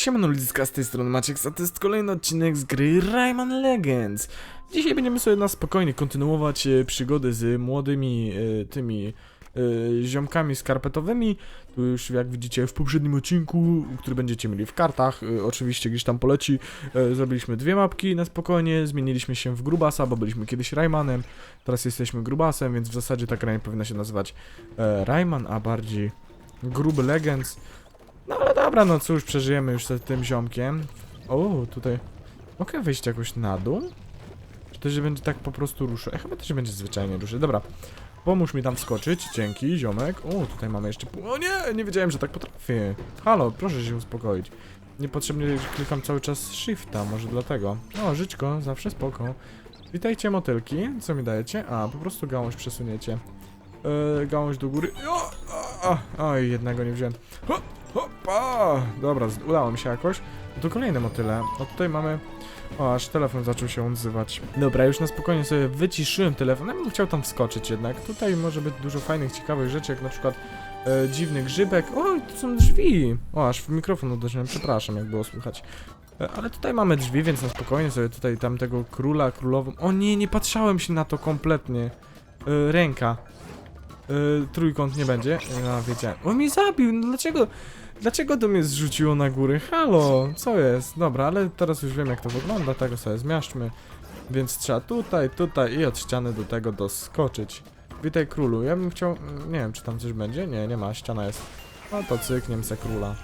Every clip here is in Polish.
Siemano ludziska, z tej strony Maciek, a to jest kolejny odcinek z gry Rayman Legends. Dzisiaj będziemy sobie na spokojnie kontynuować e, przygody z młodymi e, tymi e, ziomkami skarpetowymi. Tu już jak widzicie w poprzednim odcinku, który będziecie mieli w kartach, oczywiście gdzieś tam poleci, zrobiliśmy dwie mapki na spokojnie, zmieniliśmy się w Grubasa, bo byliśmy kiedyś Raymanem, teraz jesteśmy Grubasem, więc w zasadzie ta gra powinna się nazywać Rayman, a bardziej Gruby Legends. No ale dobra, no cóż, przeżyjemy już z tym ziomkiem. O, tutaj... Mogę wejść jakoś na dół? Czy to się będzie tak po prostu ruszy? E, chyba to się będzie zwyczajnie ruszy. Dobra. Pomóż mi tam wskoczyć. Dzięki, ziomek. O, tutaj mamy jeszcze. O nie, nie wiedziałem, że tak potrafię. Halo, proszę się uspokoić. Niepotrzebnie klikam cały czas shifta, może dlatego. O, żyćko, zawsze spoko. Witajcie motylki. Co mi dajecie? A, po prostu gałąź przesuniecie. Yy, gałąź do góry. O, a, a, oj, jednego nie wziąłem. Ho, hopa! Dobra, udało mi się jakoś. No to kolejne motyle. O, tutaj mamy... O, aż telefon zaczął się odzywać. Dobra, już na spokojnie sobie wyciszyłem telefon. Ja bym chciał tam wskoczyć jednak. Tutaj może być dużo fajnych, ciekawych rzeczy, jak na przykład e, dziwny grzybek. O, tu są drzwi! O, aż w mikrofon uderzyłem, przepraszam, jak było słychać. E, Ale tutaj mamy drzwi, więc na spokojnie sobie tutaj tamtego króla, królową... O nie, nie patrzałem się na to kompletnie. E, ręka. Yy, trójkąt nie będzie. No, wiedziałem. On mnie zabił, no dlaczego? Dlaczego to mnie zrzuciło na górę? Halo, co jest? Dobra, ale teraz już wiem jak to wygląda, tego sobie zmiażdżmy. Więc trzeba tutaj, tutaj i od ściany do tego doskoczyć. Witaj królu, ja bym chciał... Nie wiem, czy tam coś będzie? Nie, nie ma, ściana jest. No to cykniem se króla.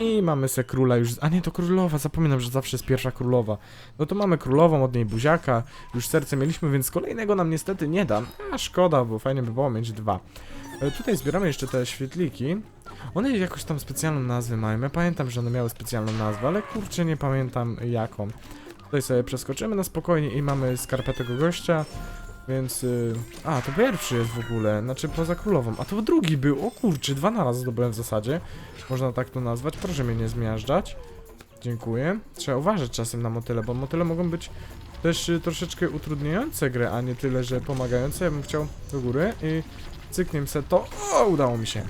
I mamy se króla już... A nie, to królowa, zapominam, że zawsze jest pierwsza królowa. No to mamy królową, od niej buziaka, już serce mieliśmy, więc kolejnego nam niestety nie da. A szkoda, bo fajnie by było mieć dwa. E, tutaj zbieramy jeszcze te świetliki. One jakoś tam specjalną nazwę mają. Ja pamiętam, że one miały specjalną nazwę, ale kurczę nie pamiętam jaką. Tutaj sobie przeskoczymy na spokojnie i mamy skarpę gościa. Więc. y, A, to pierwszy jest w ogóle, znaczy poza królową. A to drugi był. O kurczę, dwa na raz zdobyłem w zasadzie. Można tak to nazwać. Proszę mnie nie zmiażdżać. Dziękuję. Trzeba uważać czasem na motyle, bo motyle mogą być też y, troszeczkę utrudniające grę, a nie tyle, że pomagające. Ja bym chciał do góry i cykniem se to. O, udało mi się.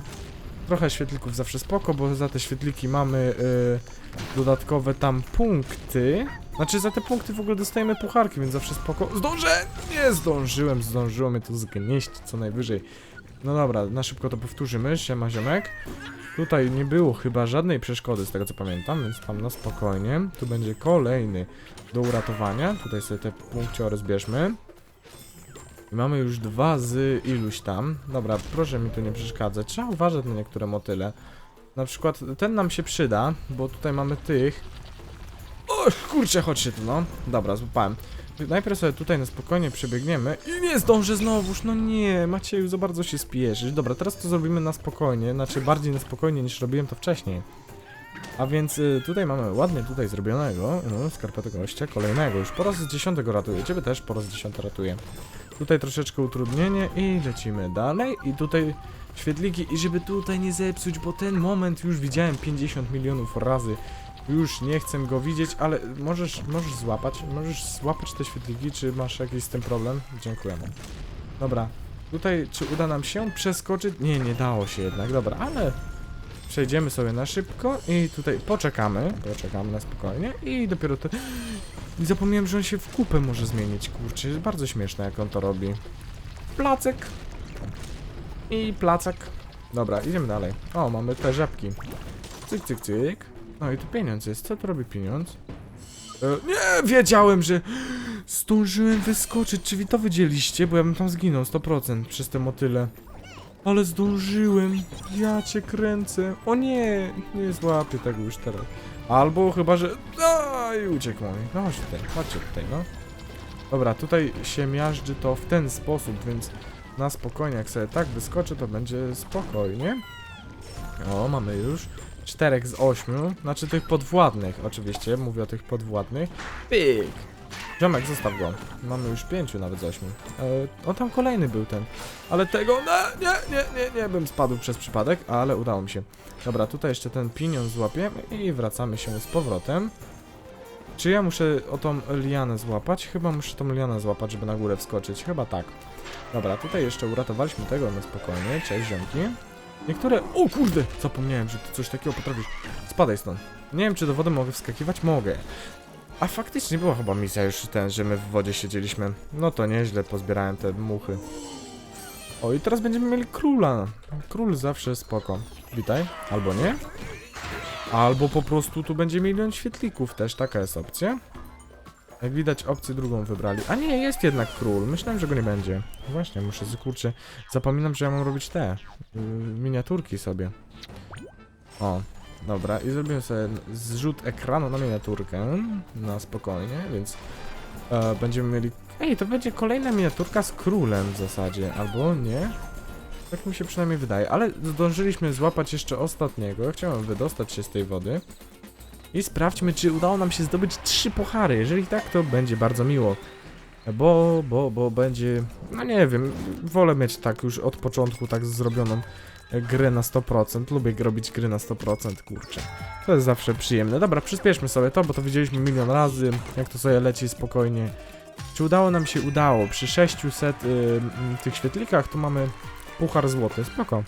Trochę świetlików zawsze spoko, bo za te świetliki mamy y, dodatkowe tam punkty. Znaczy za te punkty w ogóle dostajemy pucharki, więc zawsze spoko. Zdążę! Nie zdążyłem, zdążyło mnie to zgnieść co najwyżej. No dobra, na szybko to powtórzymy. Siema ziomek. Tutaj nie było chyba żadnej przeszkody z tego co pamiętam, więc tam na spokojnie. Tu będzie kolejny do uratowania. Tutaj sobie te punkciory zbierzmy. I mamy już dwa z iluś tam. Dobra, proszę mi tu nie przeszkadzać. Trzeba uważać na niektóre motyle. Na przykład ten nam się przyda, bo tutaj mamy tych. O, kurczę, chodźcie tu, no. Dobra, złapałem. Najpierw sobie tutaj na spokojnie przebiegniemy i nie zdążę znowuż, no nie, Macieju, za bardzo się spieszysz. Dobra, teraz to zrobimy na spokojnie, znaczy bardziej na spokojnie niż robiłem to wcześniej. A więc y, tutaj mamy ładnie tutaj zrobionego, no, skarpetę gościa, kolejnego, już po raz dziesiątego ratuję, ciebie też po raz dziesiąty ratuję. Tutaj troszeczkę utrudnienie i lecimy dalej i tutaj świetliki i żeby tutaj nie zepsuć, bo ten moment już widziałem 50 milionów razy. Już nie chcę go widzieć, ale możesz, możesz złapać, możesz złapać te świetliki, czy masz jakiś z tym problem? Dziękujemy. Dobra, tutaj czy uda nam się przeskoczyć? Nie, nie dało się jednak, dobra, ale przejdziemy sobie na szybko i tutaj poczekamy, poczekamy na spokojnie i dopiero to... I zapomniałem, że on się w kupę może zmienić, kurczę, jest bardzo śmieszne jak on to robi. Placek i placek. Dobra, idziemy dalej. O, mamy te żabki. Cyk, cyk, cyk. No i tu pieniądz jest. Co tu robi pieniądz? E, nie, wiedziałem, że zdążyłem wyskoczyć. Czy wy to widzieliście? Bo ja bym tam zginął 100% przez te motyle. Ale zdążyłem. Ja cię kręcę. O nie, nie złapię tego już teraz. Albo chyba, że... Aj, uciekł mi. No chodź tutaj, chodźcie tutaj, no. Dobra, tutaj się miażdży to w ten sposób, więc na spokojnie, jak sobie tak wyskoczę, to będzie spokojnie. O, mamy już czterech z ośmiu, znaczy tych podwładnych oczywiście, mówię o tych podwładnych. Pyk! Ziomek, zostaw go. Mamy już pięciu nawet z ośmiu. E, o, tam kolejny był ten. Ale tego, no, nie, nie, nie, nie, bym spadł przez przypadek, ale udało mi się. Dobra, tutaj jeszcze ten pinion złapiemy i wracamy się z powrotem. Czy ja muszę o tą lianę złapać? Chyba muszę tą lianę złapać, żeby na górę wskoczyć. Chyba tak. Dobra, tutaj jeszcze uratowaliśmy tego na spokojnie. Cześć, ziomki. Niektóre... O kurde! Zapomniałem, że ty coś takiego potrafisz. Spadaj stąd. Nie wiem, czy do wody mogę wskakiwać? Mogę. A faktycznie była chyba misja już ten, że my w wodzie siedzieliśmy. No to nieźle, pozbierałem te muchy. O, i teraz będziemy mieli króla. Król zawsze spoko. Witaj. Albo nie. Albo po prostu tu będzie milion świetlików też, taka jest opcja. Jak widać opcję drugą wybrali. A nie, jest jednak król. Myślałem, że go nie będzie. Właśnie, muszę, kurczę, zapominam, że ja mam robić te yy, miniaturki sobie. O, dobra, i zrobiłem sobie zrzut ekranu na miniaturkę, na spokojnie, więc e, będziemy mieli... Ej, to będzie kolejna miniaturka z królem w zasadzie, albo nie? Tak mi się przynajmniej wydaje, ale zdążyliśmy złapać jeszcze ostatniego, chciałem wydostać się z tej wody. I sprawdźmy, czy udało nam się zdobyć trzy puchary. Jeżeli tak, to będzie bardzo miło. Bo, bo, bo będzie... No nie wiem, wolę mieć tak już od początku tak zrobioną grę na 100%. Lubię robić gry na 100%, kurczę. To jest zawsze przyjemne. Dobra, przyspieszmy sobie to, bo to widzieliśmy milion razy, jak to sobie leci spokojnie. Czy udało nam się? Udało. Przy 600 y, tych świetlikach tu mamy puchar złoty. Spoko.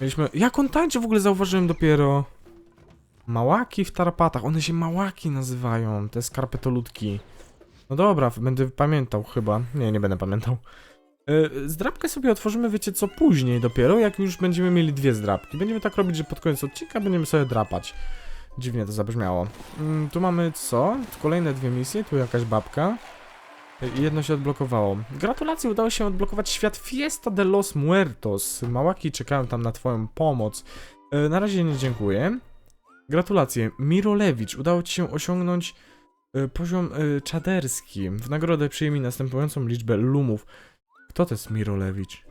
Mieliśmy... Jak on tańczy w ogóle zauważyłem dopiero... Małaki w tarapatach. One się małaki nazywają, te skarpetoludki. No dobra, będę pamiętał chyba. Nie, nie będę pamiętał. Yy, zdrabkę sobie otworzymy, wiecie co, później dopiero, jak już będziemy mieli dwie zdrabki. Będziemy tak robić, że pod koniec odcinka będziemy sobie drapać. Dziwnie to zabrzmiało. Ym, tu mamy co? Kolejne dwie misje, tu jakaś babka. Jedno się odblokowało. Gratulacje, udało się odblokować świat Fiesta de los Muertos. Małaki czekają tam na twoją pomoc. Yy, na razie nie dziękuję. Gratulacje. Mirolewicz, udało ci się osiągnąć y, poziom y, czaderski. W nagrodę przyjmij następującą liczbę lumów. Kto to jest Mirolewicz?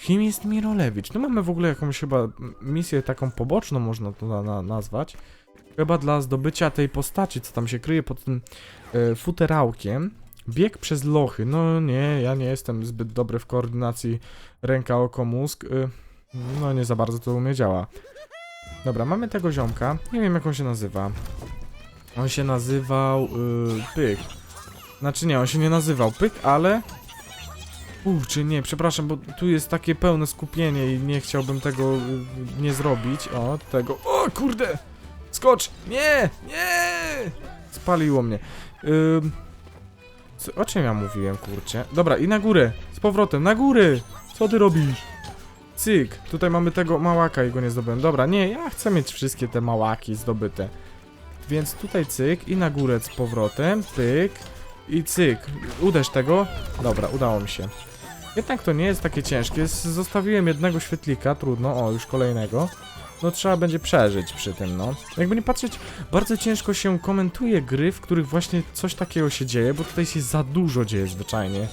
Kim jest Mirolewicz? No mamy w ogóle jakąś chyba misję taką poboczną, można to na, na, nazwać. Chyba dla zdobycia tej postaci, co tam się kryje pod tym y, futerałkiem. Bieg przez lochy. No nie, ja nie jestem zbyt dobry w koordynacji ręka, oko, mózg. Y, no nie za bardzo to u mnie działa. Dobra, mamy tego ziomka. Nie wiem jak on się nazywa. On się nazywał yy, Pyk. Znaczy nie, on się nie nazywał Pyk, ale... Kurczę, nie, przepraszam, bo tu jest takie pełne skupienie i nie chciałbym tego y, nie zrobić. O, tego... O, kurde! Skocz! Nie! Nie! Spaliło mnie. Co, o czym ja mówiłem, kurczę? Dobra, i na górę! Z powrotem, na górę! Co ty robisz? Cyk, tutaj mamy tego małaka i go nie zdobyłem. Dobra, nie, ja chcę mieć wszystkie te małaki zdobyte. Więc tutaj cyk i na górę z powrotem, pyk i cyk. Uderz tego. Dobra, udało mi się. Jednak to nie jest takie ciężkie. Zostawiłem jednego świetlika, trudno. O, już kolejnego. No trzeba będzie przeżyć przy tym, no. Jakby nie patrzeć, bardzo ciężko się komentuje gry, w których właśnie coś takiego się dzieje, bo tutaj się za dużo dzieje zwyczajnie.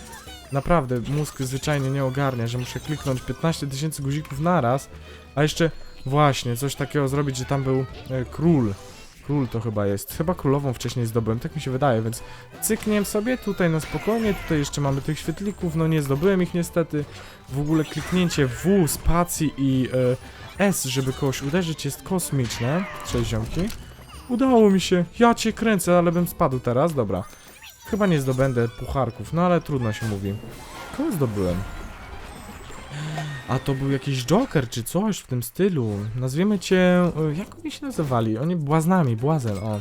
Naprawdę, mózg zwyczajnie nie ogarnia, że muszę kliknąć 15 tysięcy guzików naraz, a jeszcze właśnie coś takiego zrobić, że tam był e, król. Król to chyba jest. Chyba królową wcześniej zdobyłem, tak mi się wydaje, więc cykniem sobie tutaj na spokojnie. Tutaj jeszcze mamy tych świetlików, no nie zdobyłem ich niestety. W ogóle kliknięcie W, spacji i e, S, żeby kogoś uderzyć jest kosmiczne. Cześć ziomki. Udało mi się. Ja cię kręcę, ale bym spadł teraz. Dobra. Chyba nie zdobędę pucharków, no ale trudno się mówi. Kogo zdobyłem? A to był jakiś Joker czy coś w tym stylu. Nazwiemy cię. y, Jak oni się nazywali? Oni błaznami, błazen, o.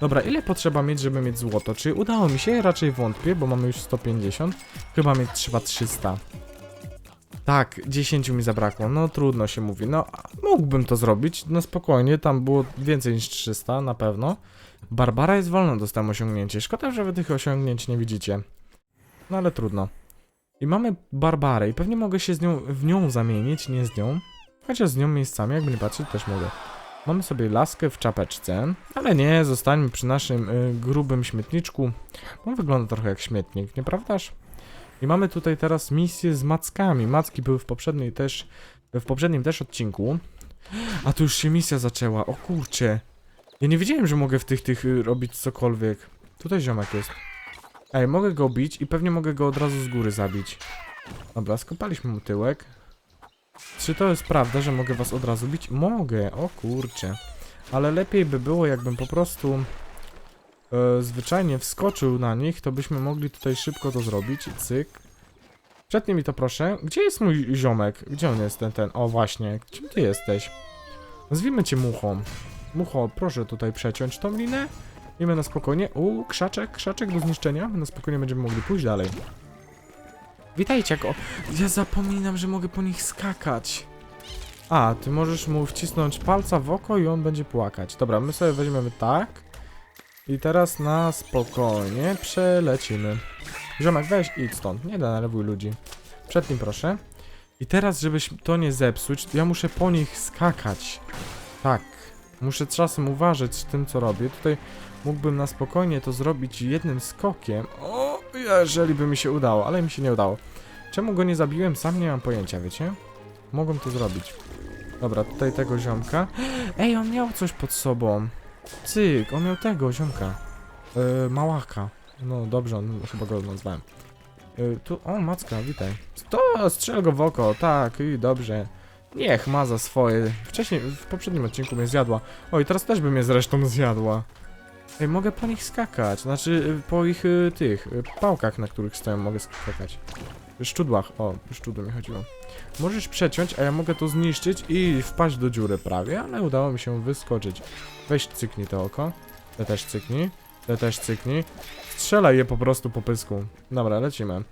Dobra, ile potrzeba mieć, żeby mieć złoto? Czy udało mi się? Raczej wątpię, bo mamy już 150. Chyba mieć trzeba 300. Tak, 10 mi zabrakło. No trudno się mówi. No, mógłbym to zrobić. No spokojnie, tam było więcej niż 300 na pewno. Barbara jest wolna, dostałem osiągnięcie. Szkoda, że wy tych osiągnięć nie widzicie. No ale trudno. I mamy Barbarę i pewnie mogę się z nią, w nią zamienić, nie z nią. Chociaż z nią miejscami, jakby nie patrzeć, też mogę. Mamy sobie laskę w czapeczce, ale nie, zostańmy przy naszym y, grubym śmietniczku. On wygląda trochę jak śmietnik, nieprawdaż? I mamy tutaj teraz misję z mackami. Macki były w poprzedniej też, w poprzednim też odcinku. A tu już się misja zaczęła, o kurcze. Ja nie wiedziałem, że mogę w tych, tych y, robić cokolwiek. Tutaj ziomek jest. Ej, mogę go bić i pewnie mogę go od razu z góry zabić. Dobra, skopaliśmy mu tyłek. Czy to jest prawda, że mogę was od razu bić? Mogę, o kurcze. Ale lepiej by było, jakbym po prostu e, zwyczajnie wskoczył na nich, to byśmy mogli tutaj szybko to zrobić. Cyk. Przetnij mi to proszę. Gdzie jest mój ziomek? Gdzie on jest ten, ten? O właśnie, gdzie ty jesteś? Nazwijmy cię muchą. Mucho, proszę tutaj przeciąć tą linę. I my na spokojnie. U, krzaczek, krzaczek do zniszczenia. Na spokojnie będziemy mogli pójść dalej. Witajcie, jako. Ja zapominam, że mogę po nich skakać. A, ty możesz mu wcisnąć palca w oko i on będzie płakać. Dobra, my sobie weźmiemy tak. I teraz na spokojnie przelecimy. Ziomek, weź idź stąd, nie denerwuj ludzi. Przed nim proszę. I teraz, żebyś to nie zepsuć, ja muszę po nich skakać. Tak. Muszę czasem uważać z tym, co robię. Tutaj mógłbym na spokojnie to zrobić jednym skokiem. O, jeżeli by mi się udało, ale mi się nie udało. Czemu go nie zabiłem? Sam nie mam pojęcia, wiecie? Mogłem to zrobić. Dobra, tutaj tego ziomka. Ej, on miał coś pod sobą. Cyk, on miał tego ziomka. Yy, małaka. No dobrze, on, chyba go nazwałem. Yy, tu, o, Macka, witaj. To, strzel go w oko, tak, i dobrze. Niech ma za swoje. Wcześniej, w poprzednim odcinku mnie zjadła. Oj, teraz też by mnie zresztą zjadła. Ej, mogę po nich skakać. Znaczy, y, po ich y, tych y, pałkach, na których stoją, mogę skakać. Szczudłach, o, szczudło mi chodziło. Możesz przeciąć, a ja mogę to zniszczyć i wpaść do dziury prawie, ale udało mi się wyskoczyć. Weź cyknij to oko. Te też cyknij. Te też cyknij. Strzelaj je po prostu po pysku. Dobra, lecimy.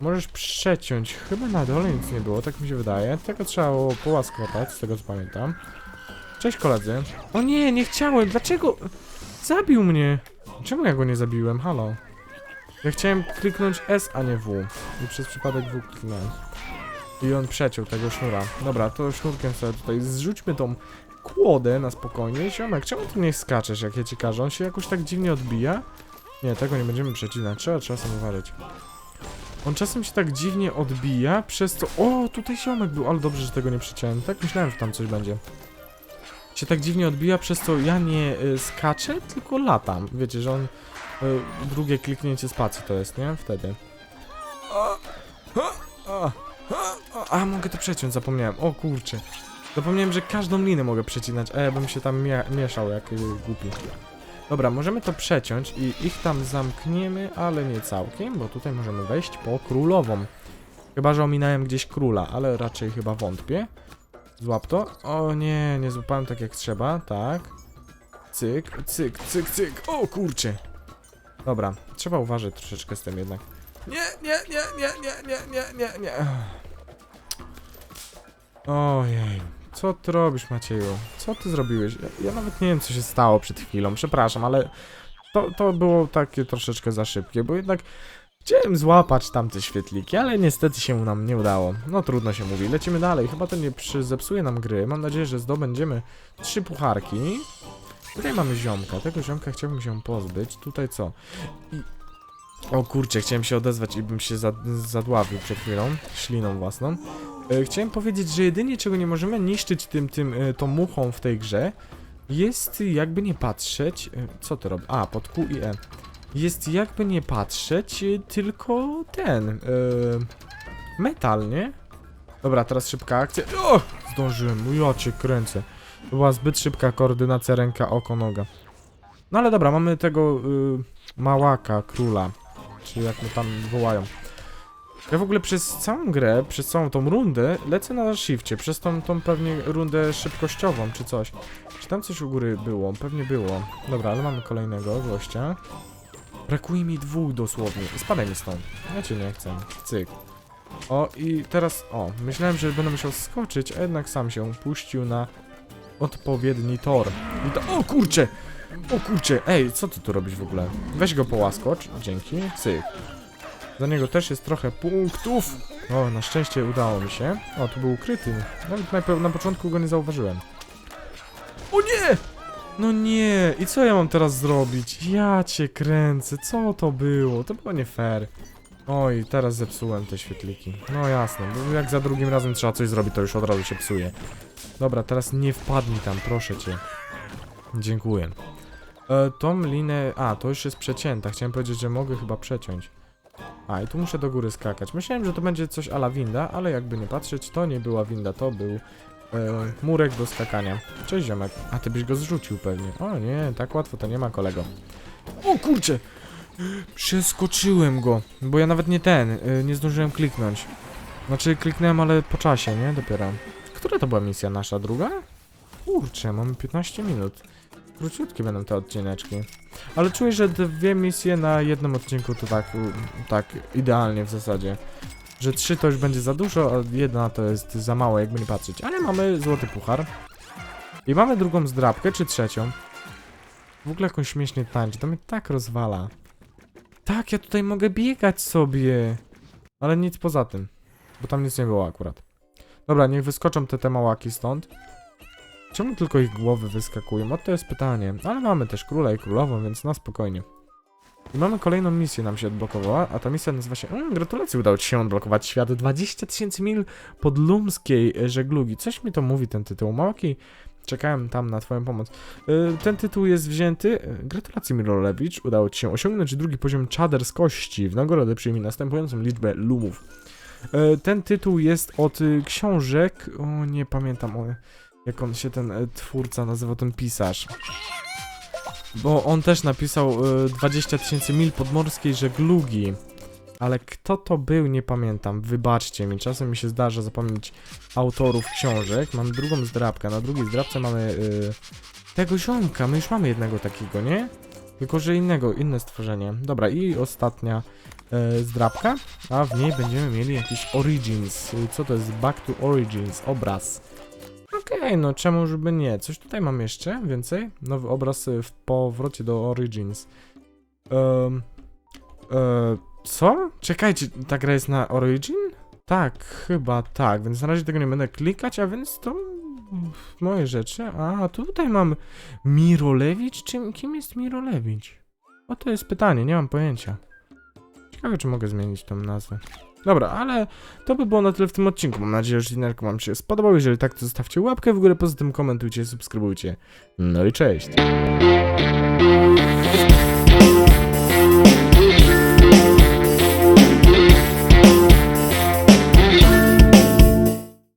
Możesz przeciąć. Chyba na dole nic nie było, tak mi się wydaje. Tego trzeba było połaskotać, z tego co pamiętam. Cześć koledzy. O nie, nie chciałem. Dlaczego? Zabił mnie. Czemu ja go nie zabiłem? Halo. Ja chciałem kliknąć S, a nie W. I przez przypadek W kliknąłem. I on przeciął tego sznura. Dobra, to sznurkiem sobie tutaj zrzućmy tą kłodę na spokojnie. Ziomek, czemu ty nie skaczesz, jak ja ci każę? On się jakoś tak dziwnie odbija? Nie, tego nie będziemy przecinać. Trzeba czasem uważać. On czasem się tak dziwnie odbija, przez to... O, tutaj ziomek był, ale dobrze, że tego nie przeciąłem. Tak myślałem, że tam coś będzie. Się tak dziwnie odbija, przez to ja nie y, skaczę, tylko latam. Wiecie, że on... Y, drugie kliknięcie spacji to jest, nie? Wtedy. A, mogę to przeciąć, zapomniałem. O kurczę. Zapomniałem, że każdą linę mogę przecinać, a ja bym się tam mia mieszał jak y, głupi. Dobra, możemy to przeciąć i ich tam zamkniemy, ale nie całkiem, bo tutaj możemy wejść po królową. Chyba, że ominąłem gdzieś króla, ale raczej chyba wątpię. Złap to. O nie, nie złapałem tak jak trzeba, tak. Cyk, cyk, cyk, cyk. O kurczę. Dobra, trzeba uważać troszeczkę z tym jednak. Nie, nie, nie, nie, nie, nie, nie, nie, nie. Ojej. Co ty robisz, Macieju? Co ty zrobiłeś? Ja, ja nawet nie wiem, co się stało przed chwilą. Przepraszam, ale to, to było takie troszeczkę za szybkie, bo jednak chciałem złapać tamte świetliki, ale niestety się nam nie udało. No trudno się mówi. Lecimy dalej. Chyba to nie zepsuje nam gry. Mam nadzieję, że zdobędziemy trzy pucharki. Tutaj mamy ziomka. Tego ziomka chciałbym się pozbyć. Tutaj co? I... O kurczę, chciałem się odezwać i bym się zad zadławił przed chwilą. Śliną własną. E, Chciałem powiedzieć, że jedynie czego nie możemy niszczyć tym, tym, e, tą muchą w tej grze jest jakby nie patrzeć, e, co to robi? A, pod Q i E. Jest jakby nie patrzeć, tylko ten, e, metal, nie? Dobra, teraz szybka akcja. O! Zdążyłem, ja cię kręcę. To była zbyt szybka koordynacja ręka, oko, noga. No ale dobra, mamy tego y, małaka, króla, czy jak mu tam wołają. Ja w ogóle przez całą grę, przez całą tą rundę lecę na shifcie, przez tą, tą pewnie rundę szybkościową czy coś. Czy tam coś u góry było? Pewnie było. Dobra, ale mamy kolejnego gościa. Brakuje mi dwóch dosłownie. Spadaj mi stąd. Ja cię nie chcę. Cyk. O i teraz, o, myślałem, że będę musiał skoczyć, a jednak sam się puścił na odpowiedni tor. I to, o kurcze! O kurcze, ej, co ty tu robisz w ogóle? Weź go połaskocz, dzięki, cyk. Za niego też jest trochę punktów. O, na szczęście udało mi się. O, tu był ukryty. Nawet najpierw na początku go nie zauważyłem. O nie! No nie, i co ja mam teraz zrobić? Ja cię kręcę, co to było? To było nie fair. Oj, teraz zepsułem te świetliki. No jasne, bo jak za drugim razem trzeba coś zrobić, to już od razu się psuje. Dobra, teraz nie wpadnij tam, proszę cię. Dziękuję. E, tą linę... A, to już jest przecięta. Chciałem powiedzieć, że mogę chyba przeciąć. A, i tu muszę do góry skakać. Myślałem, że to będzie coś ala winda, ale jakby nie patrzeć, to nie była winda, to był e, murek do skakania. Cześć ziomek. A, ty byś go zrzucił pewnie. O nie, tak łatwo to nie ma, kolego. O kurczę! Przeskoczyłem go, bo ja nawet nie ten, y, nie zdążyłem kliknąć. Znaczy kliknąłem, ale po czasie, nie? Dopiero. Która to była misja nasza? Druga? kurczę, mamy 15 minut. Króciutkie będą te odcineczki. Ale czuję, że dwie misje na jednym odcinku to tak, tak idealnie w zasadzie. Że trzy to już będzie za dużo, a jedna to jest za mało, jakby nie patrzeć. Ale mamy złoty puchar. I mamy drugą zdrabkę, czy trzecią. W ogóle jakąś śmiesznie tańczy, to mnie tak rozwala. Tak, ja tutaj mogę biegać sobie. Ale nic poza tym. Bo tam nic nie było akurat. Dobra, niech wyskoczą te te małaki stąd. Czemu tylko ich głowy wyskakują? O to jest pytanie. Ale mamy też króla i królową, więc na spokojnie. I mamy kolejną misję nam się odblokowała, a ta misja nazywa się... Mm, gratulacje, udało ci się odblokować świat 20 tysięcy mil podlumskiej e, żeglugi. Coś mi to mówi ten tytuł. Małaki, czekałem tam na twoją pomoc. E, ten tytuł jest wzięty... e, Gratulacje Mirolewicz, udało ci się osiągnąć drugi poziom czaderskości. W nagrodę przyjmij następującą liczbę lumów. E, ten tytuł jest od książek... O, nie pamiętam o, jak on się ten e, twórca nazywał, ten pisarz. Bo on też napisał y, 20 tysięcy mil podmorskiej żeglugi. Ale kto to był, nie pamiętam. Wybaczcie mi, czasem mi się zdarza zapomnieć autorów książek. Mam drugą zdrabkę. Na drugiej zdrabce mamy y, tego ziomka. My już mamy jednego takiego, nie? Tylko, że innego, inne stworzenie. Dobra, i ostatnia y, zdrabka. A w niej będziemy mieli jakiś Origins. Co to jest? Back to Origins. Obraz. Okej, no czemu żeby nie? Coś tutaj mam jeszcze więcej? Nowy obraz y, w powrocie do Origins. Um, e, co? Czekajcie, ta gra jest na Origin? Tak, chyba tak, więc na razie tego nie będę klikać, a więc to moje rzeczy. A, tutaj mam Mirolewicz? Czym, kim jest Mirolewicz? O, to jest pytanie, nie mam pojęcia. Ciekawe, czy mogę zmienić tą nazwę. Dobra, ale to by było na tyle w tym odcinku. Mam nadzieję, że odcinek wam się spodobał. Jeżeli tak, to zostawcie łapkę w górę, poza tym komentujcie, subskrybujcie. No i cześć.